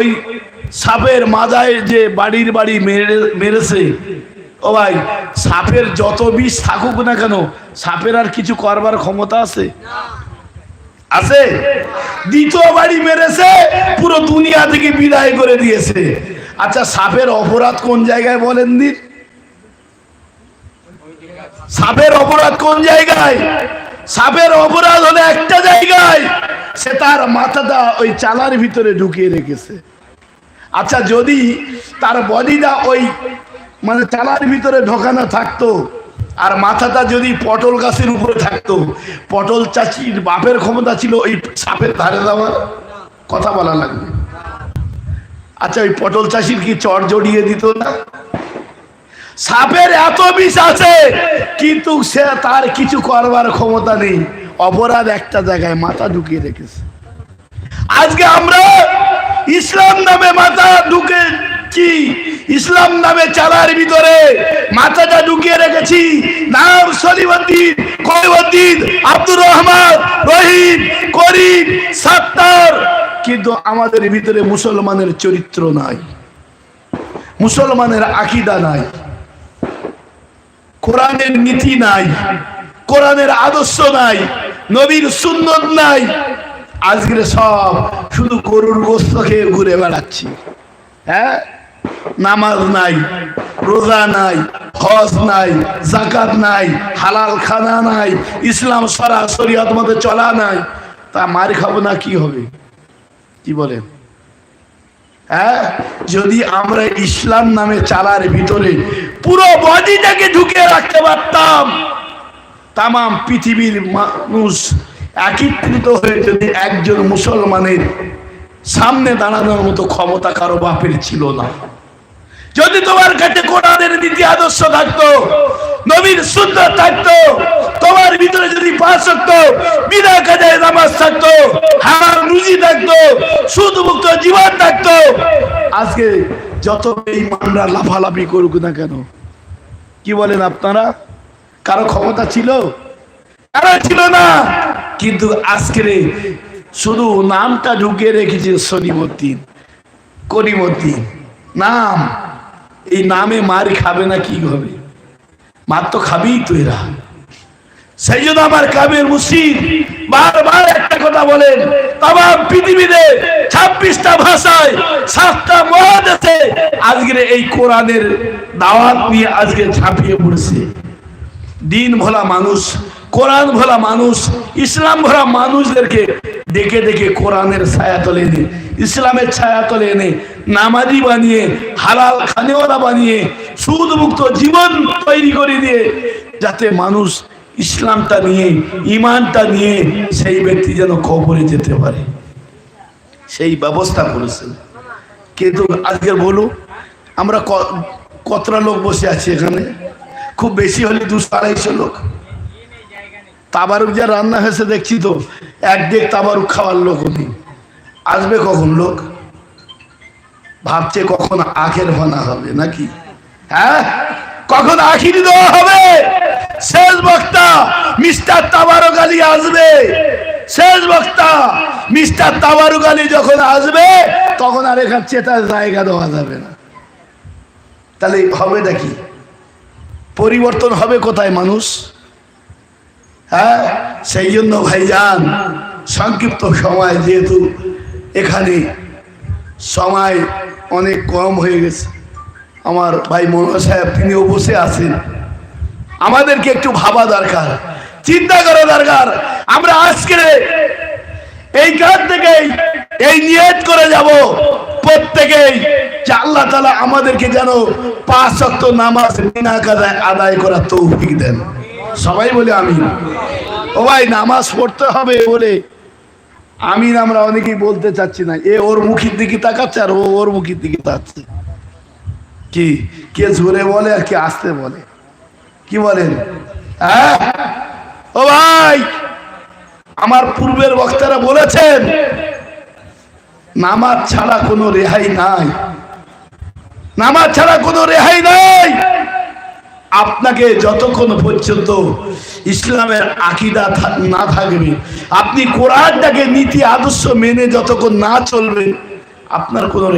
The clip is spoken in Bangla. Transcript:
ওই সাপের মাজায় যে বাড়ির বাড়ি মেরে, মেরেছে। ও ভাই, সাপের যত বিষ থাকুক না কেন, সাপের আর কিছু করবার ক্ষমতা আছে? আছে? দ্বিতীয় বাড়ি মেরেছে, পুরো দুনিয়া থেকে বিদায় করে দিয়েছে। আচ্ছা সাপের অপরাধ কোন জায়গায় বলেন দিন সাপের অপরাধ কোন জায়গায়? সাপের অপরাধ হলে একটা জায়গায়। সে তার মাথাটা ওই চালার ভিতরে ঢুকিয়ে রেখেছে। আচ্ছা যদি তার বডিটা ওই মানে চালার ভিতরে ঢোকানো থাকতো, আর মাথাটা যদি পটল গাছের উপরে থাকতো, পটল চাচির বাপের ক্ষমতা ছিল ওই সাপের ধারে দেওয়ার, কথা বলা লাগবে। আচ্ছা ওই পটল চাষির কি চর জড়িয়ে দিত না? সাপের এত বিষ আছে, কিন্তু সে তার কিছু করবার ক্ষমতা নেই। অপরাধ একটা জায়গায় মাথা ঢুকিয়ে রেখেছে। আজকে আমরা ইসলাম নামে মাথা ঢুকেছি। ইসলাম নামে চালার ভিতরে মাথাটা ঢুকিয়ে রেখেছি। নাম সলিমদ্দিন কলিমদ্দিন আব্দুর রহমান, রহিম, করিম, সাত্তার। কিন্তু আমাদের ভিতরে মুসলমানের চরিত্র নাই। মুসলমানের আকিদা নাই। কোরআনের নীতি নাই। কোরআনের আদর্শ নাই। নবীর সুন্নত নাই। আজকে সব শুধু গরুর গোস্ত খেয়ে ঘুরে বেড়াচ্ছি। হ্যাঁ? নামাজ নাই, রোজা নাই, হজ নাই জাকাত নাই হালাল খানা নাই, ইসলাম সরাসরি মতো চলা নাই। তা মার খাব না কি হবে? কি বলেন? হ্যাঁ? যদি আমরা ইসলাম নামে চালার ভিতরে পুরো বডিটাকে ঢুকিয়ে রাখতে পারতাম তাম পৃথিবীর মানুষ একত্রিত হয়ে যদি একজন মুসলমানের সামনে দাঁড়ানোর মতো ক্ষমতা কারও বাপের ছিল না। যদি তোমার কাছে কোরআনের নীতি আদর্শ থাকতো, নবীর সুন্দর থাকতো, তোমার ভিতরে যদি পাঁচ থাকতো বিনা কাজায় নামাজ থাকতো হারাম রুজি থাকতো সুদ মুক্ত জীবন থাকতো, আজকে যত এই মানরা লাফালাফি করুক না কেন, কি বলেন আপনারা? কারও ক্ষমতা ছিল? কারও ছিল না। কিন্তু আজকের শুধু নামটা ঢুকিয়ে রেখেছে শনিমদ্দিন করিমদ্দিন নাম, এই নামে মার খাবে না কি হবে? মার তো খাবেই তো এরা। সেই জন্য আমার কামের মুসিদ বারবার একটা কথা বলেন তাম পৃথিবীতে ছাব্বিশটা ভাষায়, সাতটা মহাদেশে আজকের এই কোরআনের দাওয়াত নিয়ে আজকে ঝাঁপিয়ে পড়েছে। দিন ভোলা মানুষ, কোরআন ভোলা মানুষ, ইসলাম ভোলা মানুষদেরকে ডেকে ডেকে কোরআনের ছায়া তলে এনে, ইসলামের ছায়া তলে এনে, নামাজি বানিয়ে, হালাল খানেওয়ালা বানিয়ে সুদ মুক্ত জীবন তৈরি করে দিয়ে, যাতে মানুষ ইসলামটা নিয়ে, ইমানটা নিয়ে সেই ব্যক্তি যেন কবরে যেতে পারে। সেই ব্যবস্থা করেছেন। কিন্তু আজকে বলুন, আমরা কতটা লোক বসে আছি এখানে? খুব বেশি হলে দুশো আড়াইশো লোক। তাবারুক যা রান্না হয়েছে দেখছি তো, এক ডেক তাবারুক খাওয়ার লোক নেই আসবে কখন লোক? ভাবছে কখন আখের ভানা হবে নাকি? হ্যাঁ? কখন আখিরি দেওয়া হবে? শেষ বক্তা মিস্টার তাবারুক আলী আসবে। শেষ বক্তা মিস্টার তাবারুক আলী যখন আসবে, তখন আর এখান চেতার জায়গা দেওয়া যাবে না। তাহলে হবে নাকি? পরিবর্তন হবে কোথায় মানুষ? হ্যাঁ? সেই জন্য ভাইজান, সংক্ষিপ্ত সময় যেহেতু এখানে সময় অনেক কম হয়ে গেছে। আমার ভাই মনোহর সাহেব, তিনিও বসে আছেন। আমাদেরকে একটু ভাবা দরকার, চিন্তা করা দরকার। আমরা আজকে এইখান থেকেই এই নিয়ত করে যাব, প্রত্যেকেই যে আল্লাহ তালা আমাদেরকে যেন পাঁচ শক্ত নামাজ বিনা কাদায় আদায় করার তৌফিক দেন। সবাই বলে আমি ও ভাই, নামাজ পড়তে হবে বলে আমিন আমরা অনেকেই বলতে চাচ্ছি না। এ ওর মুখের দিকে তাকাচ্ছে আর ও ওর মুখের দিকে তাকাচ্ছে। কি? কে জোরে বলে আর কে আসতে বলে? কি বলেন? হ্যাঁ? ও ভাই, আমার পূর্বের বক্তারা বলেছেন, নামাজ ছাড়া কোনো রেহাই নাই। নামাজ ছাড়া কোনো রেহাই নাই। আপনাকে যতক্ষণ পর্যন্ত ইসলামের আকিদা না থাকবে, আপনি কোরআনটাকে নীতি আদর্শ মেনে যতক্ষণ না চলবে, আপনার কোনো